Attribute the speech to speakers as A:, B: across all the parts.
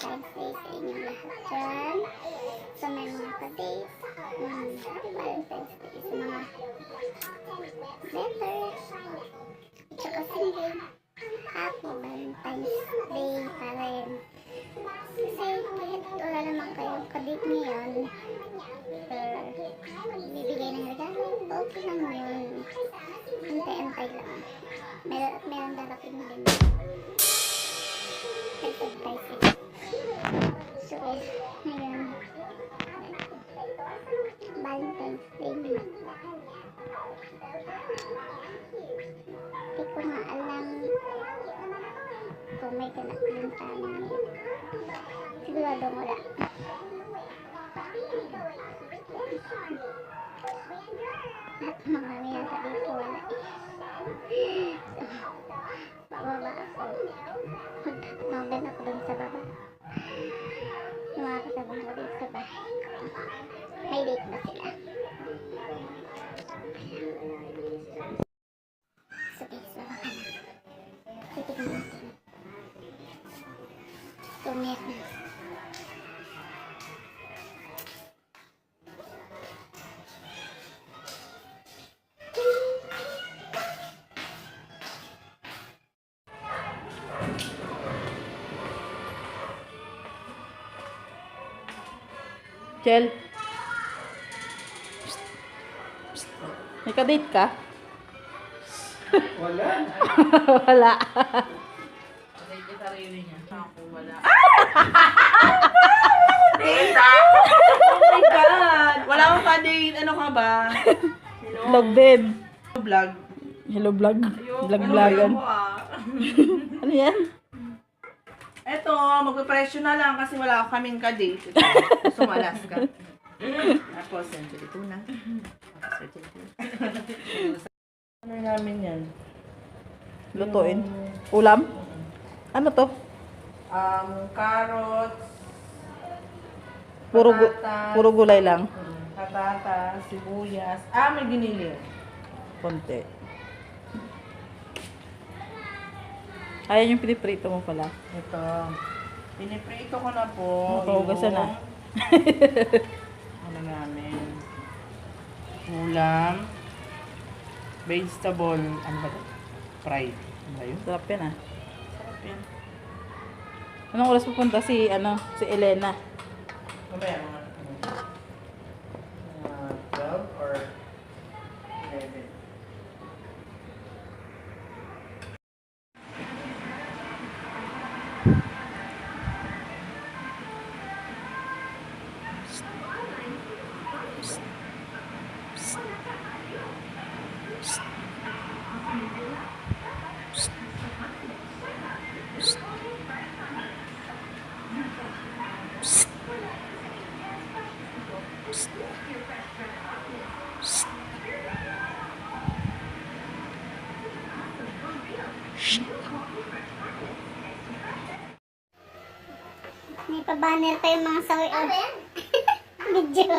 A: Valentine's Day sa inyong lahat dyan. Sa may mga ka-date. Happy Valentine's Day sa mga letters. At saka single. Happy Valentine's Day pa rin. Kasi kahit wala naman kayong ka-date ngayon, or bibigay ng regalo, okay lang yun. Antay-antay lang. Meron, meron darating din. Hindi ko nga alam kung may pinagpintahan ngayon. Sigurado wala. At marami nasa dito wala eh. Bababa ako.
B: Chel. May ka-date ka?
C: Wala.
B: Wala.
D: Kasi yung sarili niya. Ako wala.
C: Oh my God! Wala akong ka-date. Ano ka ba?
B: Vlog din.
C: Vlog.
B: Hello vlog.
C: Ayoko,
B: Vlog
C: ano
B: vlogan.
C: ayoko ah.
B: Ano yan?
C: Eto, magpe-presyo na lang kasi wala kaming ka-date. Ito, Gusto mo Alaska. Tapos, yan, dito na. Tapos. Ano namin yan?
B: Lutuin. Ulam? Ano to?
C: Um, carrots,
B: Puro, gu-
C: patatas,
B: puro gulay lang.
C: patatas, sibuyas. Ah, may ginili.
B: Konti. Ayan yung piniprito mo pala.
C: Ito. Piniprito ko na po.
B: Napahugasan na.
C: ano namin? Ulam. Vegetable. Ano ba ito? Fried. Ano ba yun?
B: Sarap yan ah.
C: Sarap yan.
B: Anong oras pupunta si, ano, si Elena?
C: Mamaya? Mga
A: May pa-banner pa yung mga sawi. Oh. Video.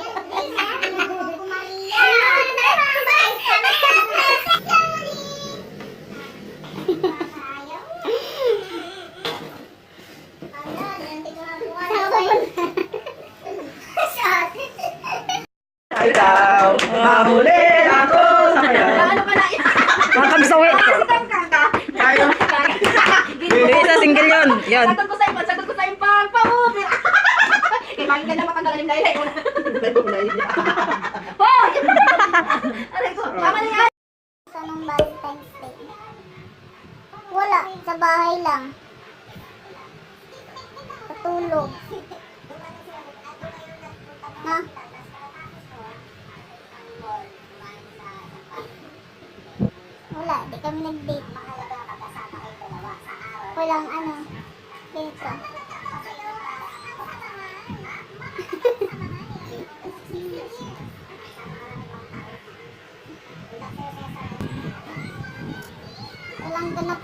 C: Ikaw, mahuli ako sa kaya.
B: Makamsawi!
C: Tayo.
B: Hindi, sa single yun. Yun.
D: Sagot ko sa iyo, sagot ko sa iyo, pang pamubir. Kailangan na makagaling na ilay. Hoy! Aray ko, tama na yan.
A: Anong Valentine's Day? Wala, sa bahay lang. Patulog. Na? Wala, di kami nag-date. Walang ano, dito.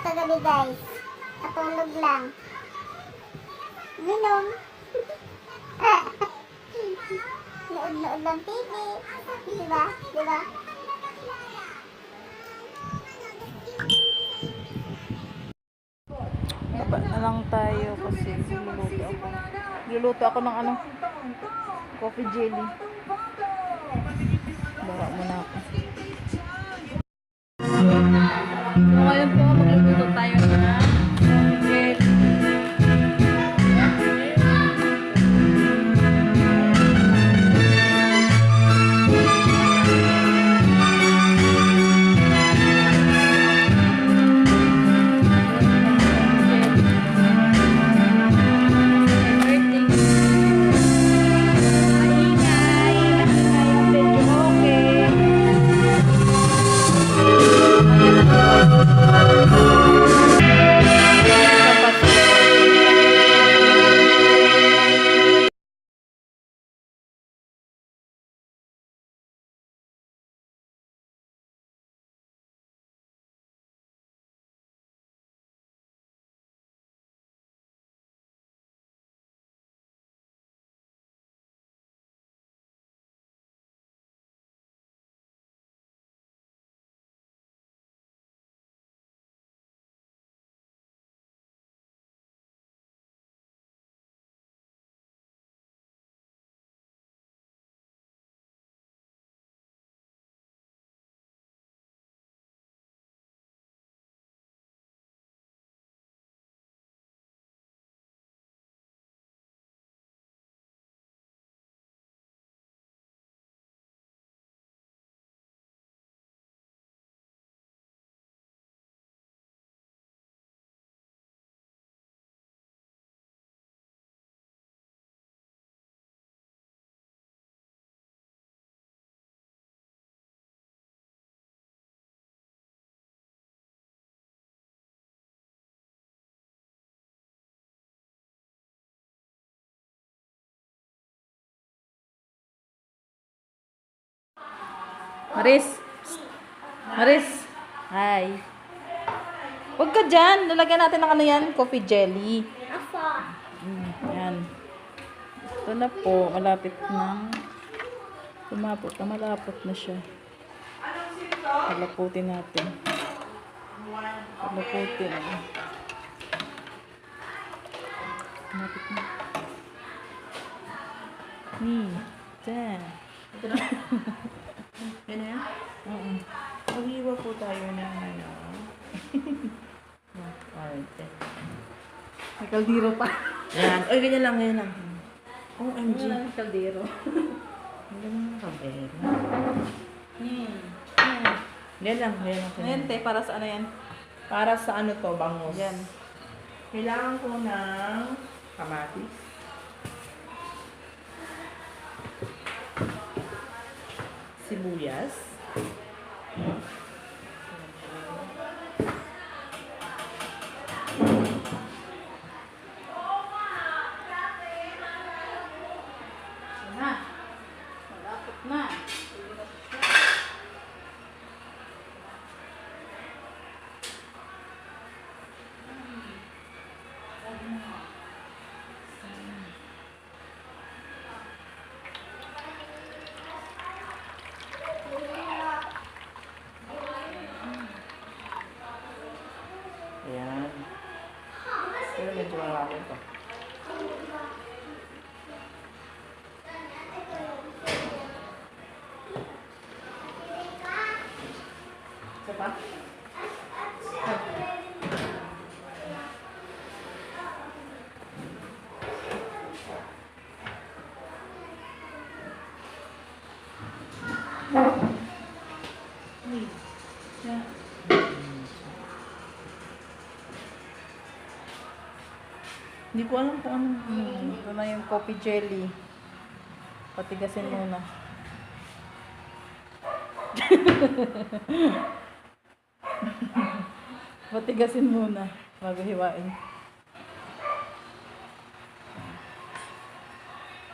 A: Kagabi guys. Katulog lang. Minom. Nood-nood lang TV. Diba? Diba?
B: Naba- na lang tayo kasi luluto ako. Luluto ako ng ano, coffee jelly. Bara muna ako. Ngayon po, Sayonara. Maris. Maris. Hi. Huwag ka dyan. Lalagyan natin ng ano yan? Coffee jelly. Mm, yan. Ito na po. Malapit na. Tumapot na. Malapot na siya. Palaputin natin. Palaputin. Malapit na. Hmm. Dyan.
C: Yan na yan?
B: Oo.
C: Mag-iwa po tayo ng ano. Arte.
B: May kaldero pa.
C: Yan. Ay, ganyan lang, ganyan lang. OMG.
B: Wala ng kaldero.
C: Ang ganda ng kabero.
B: Hmm.
C: Yan lang, yan lang.
B: Ayan, te, para sa ano yan?
C: Para sa ano to, bangus.
B: Yan.
C: Kailangan ko ng kamatis. Sibuyas.
B: Hindi ko alam kung ano. Hmm, ito na yung coffee jelly. Patigasin muna. Patigasin muna bago hiwain.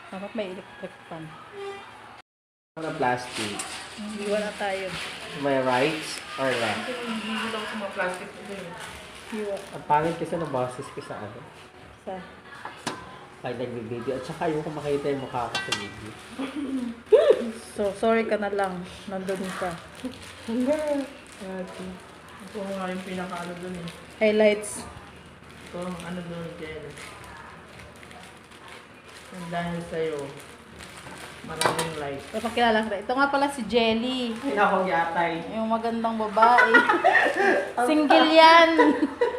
B: Dapat may electric fan.
E: Ano plastic?
B: Hiwa na tayo.
E: May rights or left?
C: Hindi lang ko mga plastic eh.
B: Hiwa.
E: Ang pangit kasi ng boses ko sa ano.
B: Sa.
E: Pag nagbe-video. At saka yung makita yung mukha ko sa video.
B: So, sorry ka na lang. Nandun ka.
C: Ito nga yung pinakaano dun eh.
B: Highlights.
C: ko. Ano doon, Jen? Ang dahil sa'yo. Maraming like.
B: Papakilala ko. Ito nga pala si Jelly.
E: Ako yatay.
B: Yung magandang babae. Single yan.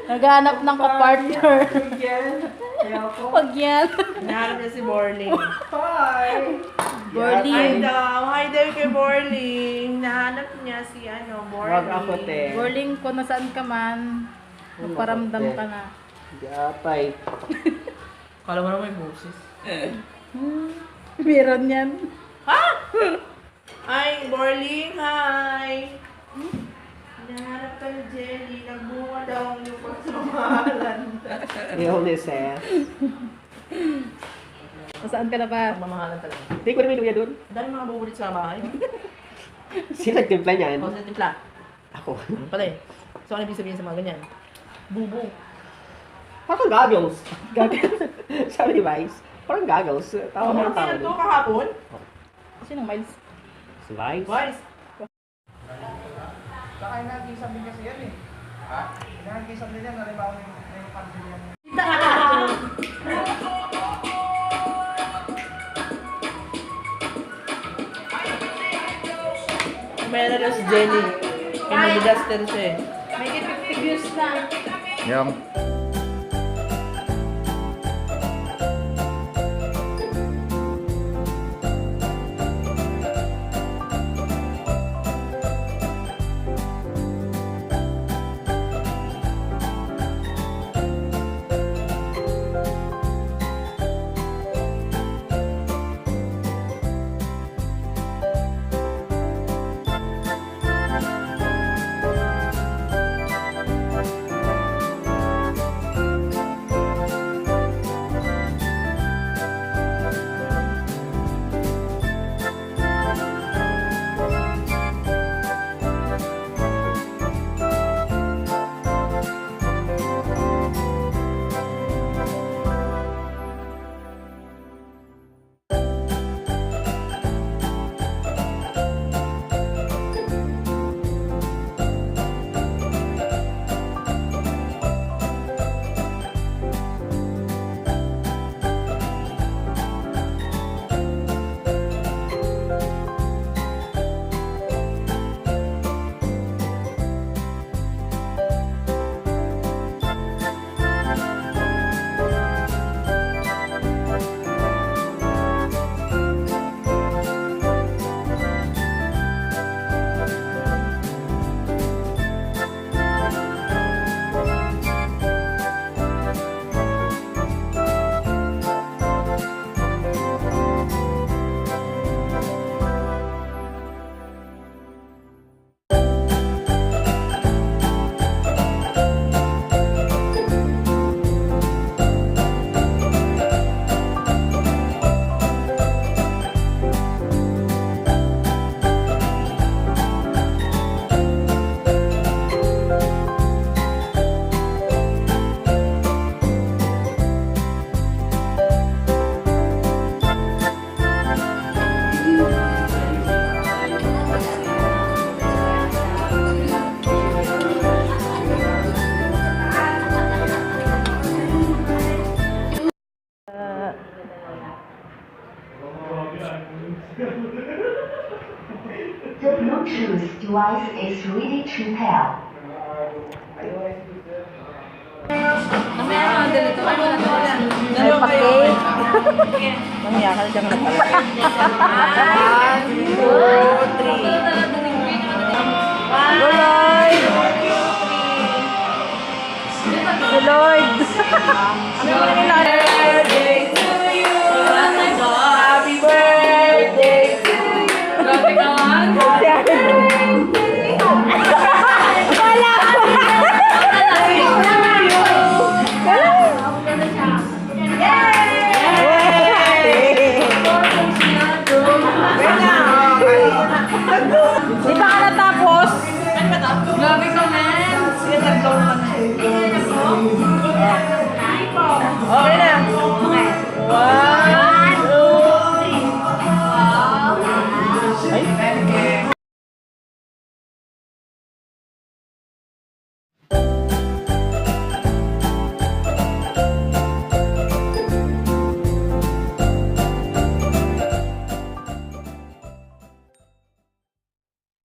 B: Naghanap ng kapartner.
E: Yan. Ayoko.
B: Pag yan.
C: Hinahanap niya si Borling.
E: Hi.
C: Hi
B: Borling.
C: daw. Hi daw kay Borling. Hinahanap niya si ano, Borling.
E: Wag ako, te.
B: Borling ko nasaan ka man. Magparamdam ka na.
E: Yatay.
C: Kala mo naman may boses.
B: Meron yan.
C: Hi, Borling. Hi. Hinahanap ka ni Jelly. Nagbunga daw ang iyong pagsumahalan.
E: Only said.
B: Nasaan ka na ba?
C: Mamahalan talaga.
E: Hindi ko naman luya doon.
C: Ang dami mga bubulit sa bahay.
E: Sino nagtimpla niyan?
C: Ako sa timpla.
E: Ako.
C: Pala eh. So, ano ibig sabihin sa mga ganyan? Bubu.
E: Parang. Goggles. Sabi ni Vice. Parang goggles. Tawa mo ng tawa
C: Ano kahapon?
B: Sino Miles?
E: Si Vice?
C: Wise.
F: Saka inagisam din kasi yan eh. Ha? Inagisam din yan, halimbawa yung, yung pansin yan.
C: May na si Jenny. Kaya mag-duster siya eh.
B: May 50 views na.
F: Yung
G: device is ready to pair.
B: Mamaya na, dalito ka muna to. May pa-cake. Mamaya ka dyan na pala. One, two, three. Go, Lloyd! Si Lloyd!